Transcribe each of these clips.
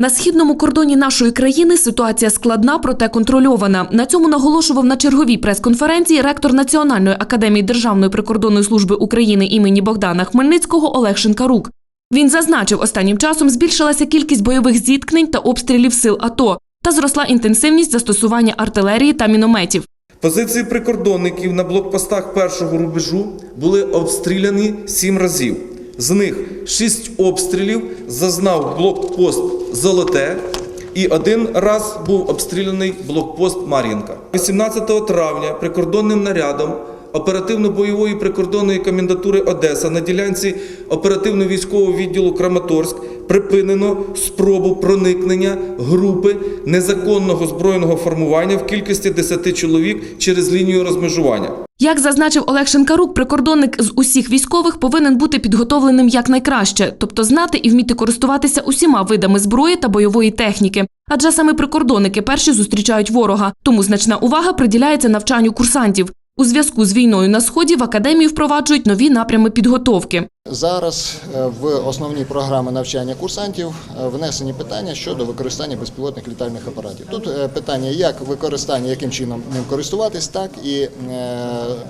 На східному кордоні нашої країни ситуація складна, проте контрольована. На цьому наголошував на черговій прес-конференції ректор Національної академії Державної прикордонної служби України імені Богдана Хмельницького Олег Шинкарук. Він зазначив, останнім часом збільшилася кількість бойових зіткнень та обстрілів сил АТО та зросла інтенсивність застосування артилерії та мінометів. Позиції прикордонників на блокпостах першого рубежу були обстріляні сім разів. З них шість обстрілів зазнав блокпост Золоте, і один раз був обстріляний блокпост Мар'їнка. 18 травня прикордонним нарядом оперативно-бойової прикордонної комендатури Одеса на ділянці оперативно-військового відділу Краматорськ припинено спробу проникнення групи незаконного збройного формування в кількості 10 чоловік через лінію розмежування. Як зазначив Олег Шинкарук, прикордонник з усіх військових повинен бути підготовленим якнайкраще, тобто знати і вміти користуватися усіма видами зброї та бойової техніки. Адже саме прикордонники перші зустрічають ворога, тому значна увага приділяється навчанню курсантів. У зв'язку з війною на сході в академії впроваджують нові напрями підготовки. Зараз е, в основні програми навчання курсантів е, внесені питання щодо використання безпілотних літальних апаратів. Тут е, питання як використання, яким чином ним користуватись, так і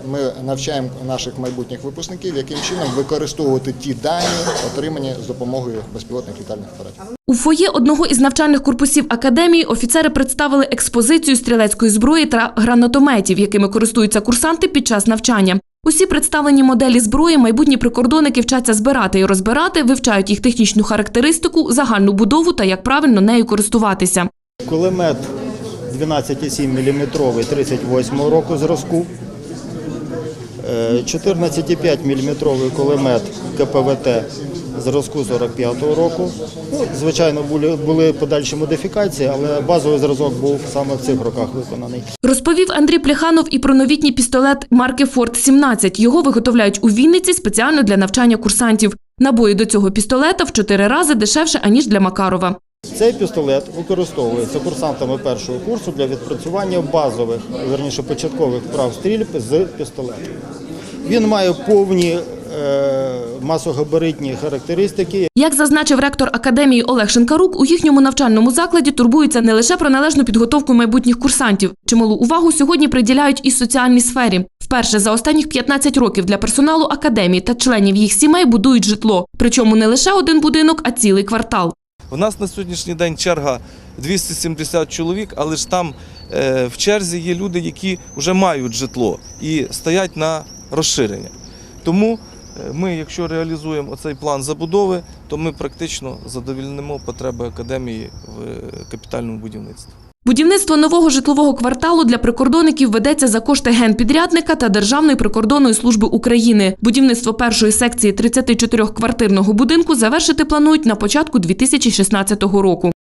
ми навчаємо наших майбутніх випускників, яким чином використовувати ті дані, отримані з допомогою безпілотних літальних апаратів. У фоє одного із навчальних корпусів академії офіцери представили експозицію стрілецької зброї та гранатометів, якими користуються курсанти під час навчання. Усі представлені моделі зброї майбутні прикордонники вчаться збирати і розбирати, вивчають їх технічну характеристику, загальну будову та як правильно нею користуватися. Кулемет 12,7 мм 38 року зразку. Е, 14,5 мм кулемет КПВТ зразку 45-го року. Ну, звичайно, були, були подальші модифікації, але базовий зразок був саме в цих роках виконаний. Розповів Андрій Пляханов і про новітній пістолет марки Форт 17. Його виготовляють у Вінниці спеціально для навчання курсантів. Набої до цього пістолета в чотири рази дешевше аніж для Макарова. Цей пістолет використовується курсантами першого курсу для відпрацювання базових, верніше початкових вправ стрільби з пістолетом. Він має повні е, масогабаритні характеристики, Як зазначив ректор академії Олег Шинкарук, у їхньому навчальному закладі турбуються не лише про належну підготовку майбутніх курсантів. Чималу увагу сьогодні приділяють і соціальній сфері. Вперше за останніх 15 років для персоналу академії та членів їх сімей будують житло. Причому не лише один будинок, а цілий квартал. У нас на сьогоднішній день черга 270 чоловік, але ж там е, в черзі є люди, які вже мають житло і стоять на розширення. Тому е, ми, якщо реалізуємо цей план забудови, то ми практично задовільнимо потреби академії в е, капітальному будівництві. Будівництво нового житлового кварталу для прикордонників ведеться за кошти генпідрядника та Державної прикордонної служби України. Будівництво першої секції 34-квартирного будинку завершити планують на початку 2016 року.